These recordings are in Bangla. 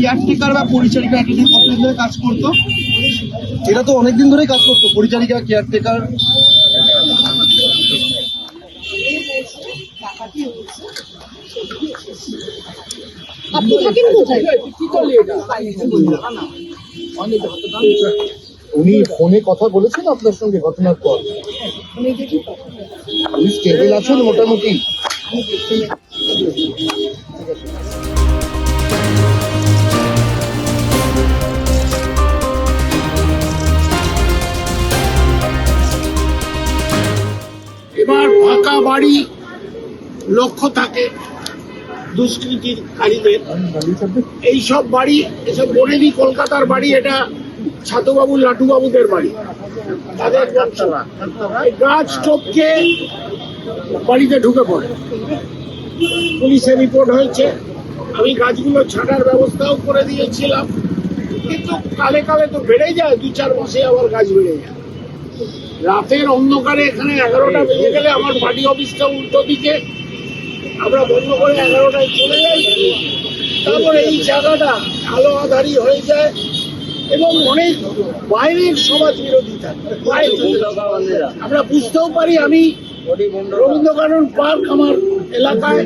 কেয়ারটেকার বা পরিচারিকা এতদিন কতদিন ধরে কাজ করতো। এটা তো অনেকদিন ধরেই কাজ করতো পরিচারিকা কেয়ারটেকার আপনি থাকেন কোথায়? উনি ফোনে কথা বলেছেন আপনার সঙ্গে ঘটনার পর। উনি স্টেবল আছেন মোটামুটি? এবার বাড়ি লক্ষ্য থাকে দুষ্কৃতিকারীদের এইসব বাড়ি, এসব বনেদি কলকাতার বাড়ি, এটা ছাতবাবু, লাটুবাবুদের বাড়ি। তাদের গাছ টপকে বাড়িতে ঢুকে পড়ে। পুলিশে রিপোর্ট হয়েছে। আমি গাছগুলো ছাটার ব্যবস্থাও করে দিয়েছিলাম। কিন্তু কালে কালে তো বেড়ে যায় দু চার মাসে আবার গাছ বেড়ে যায়। রাতের অন্ধকারে এখানে এগারোটা বেজে গেলে আমার পার্টি অফিসটা উল্টো দিকে। আমরা বন্ধ করে এগারোটায় চলে যাই। তারপরে এই জায়গাটা আলো আধারি হয়ে যায় এবং অনেক বাইরের সমাজ বিরোধী থাকে। আমরা বুঝতেও পারি আমি রবীন্দ্রকানন পার্ক আমার এলাকায়।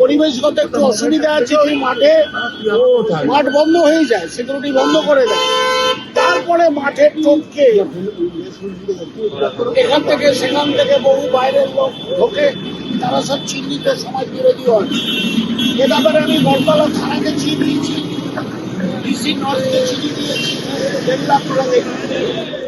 পরিবেশগত একটু অসুবিধা আছে ওই মাঠে। মাঠ বন্ধ হয়ে যায় সিকিউরিটি বন্ধ করে দেয়। তারপরে মাঠের টপকে এখান থেকে সেখান থেকে বহু বাইরের লোক ঢোকে, তারা সব চিহ্নিত সমাজ বিরোধী হয় এ ব্যাপারে আমি বরতলা থানাকে চিনিয়েছি ডিসি নর্থকে চিঠি দিয়েছি ডেভেলপ করে দেখবেন